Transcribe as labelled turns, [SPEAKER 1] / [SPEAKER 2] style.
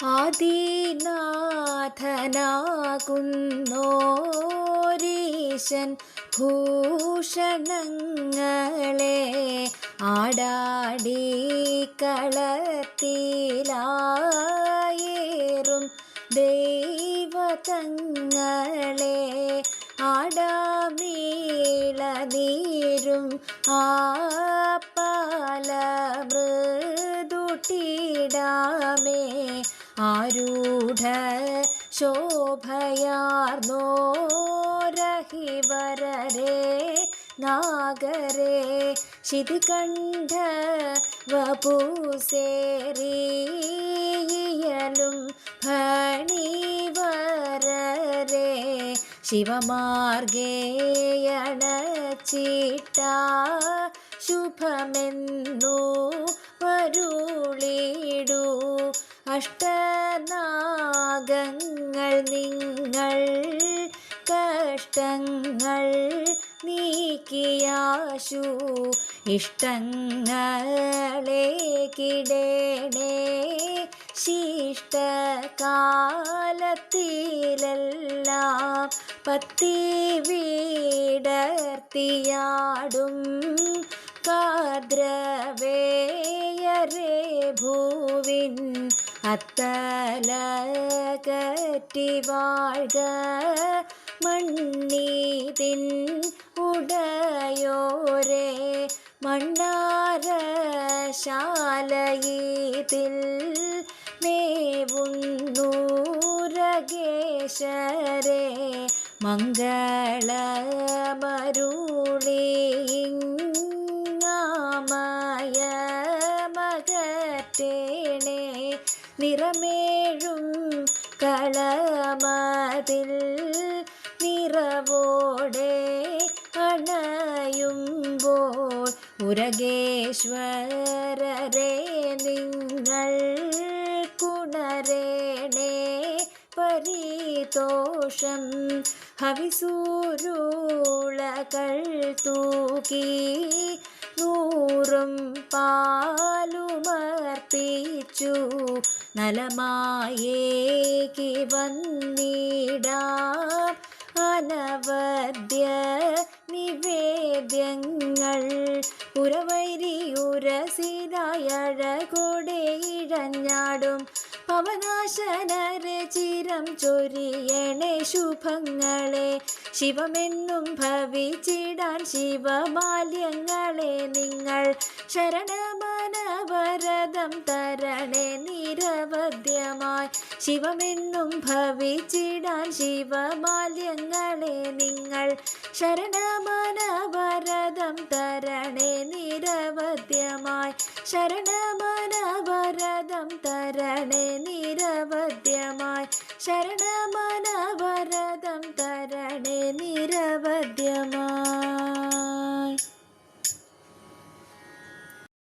[SPEAKER 1] ആദിനാഥനാകുന്നോരീശൻ ഭൂഷണങ്ങളെ ആടാടി കളത്തിലായേറും ദൈവതങ്ങളെ ആടാമീളനീരും ആപ്പാല ശോഭയാർന്നോരഹിവരരെ നാഗരേ ശിതികണ്ഠ വപുസേറിയലും ഫണിവരരെ ശിവമാർഗേയണച്ചിട്ട ശുഭമെന്നു വരുളിടൂ. അഷ്ടനാഗങ്ങൾ നിങ്ങൾ കഷ്ടങ്ങൾ നീക്കിയാശു. ഇഷ്ടങ്ങളെ കിടേണേ ശിഷ്ടകാലത്തിലെല്ലാം പത്തി വീടർത്തിയാടും. കാദ്രവേയരേ ഭൂവിൻ அத்தல கற்றி வாழ்க மண்ணீதின் உடையோரே மன்னார சாலையீதில் மேவுன்னூரகேஷரே மங்கள மரூ നിറമേഴും കളമതിൽ നിറവോടെ അണയുമ്പോൾ ഉരകേശ്വരരെ നിങ്ങൾ കുണരേണേ പരിതോഷം ഹവിസൂരുളകൾ തൂക്കി നൂറും പാലുമർപ്പിച്ചു നലമായേക്ക് വന്നിടാം അനവദ്യ നിവേദ്യങ്ങൾ ഉരവൈരിയുരസിനായഴകൊടെ ഇഴഞ്ഞാടും പവനാശനരെ ചിരം ചൊരിയണേ ശുഭങ്ങളെ ശിവമെന്നും ഭവിച്ചിടാൻ ശിവമാല്യങ്ങളെ നിങ്ങൾ ശരണമനവരതം തരണേ നിരവധ്യമായി. ശിവമെന്നും ഭവിച്ചിടാൻ ശിവമാല്യങ്ങളെ നിങ്ങൾ ശരണമനവരതം തരണേ നിരവധ്യമായി. ശരണമനവരതം തരണേ നിരവധ്യമായി. ശരണമനവരതം തരണേ നിരവധ്യമായി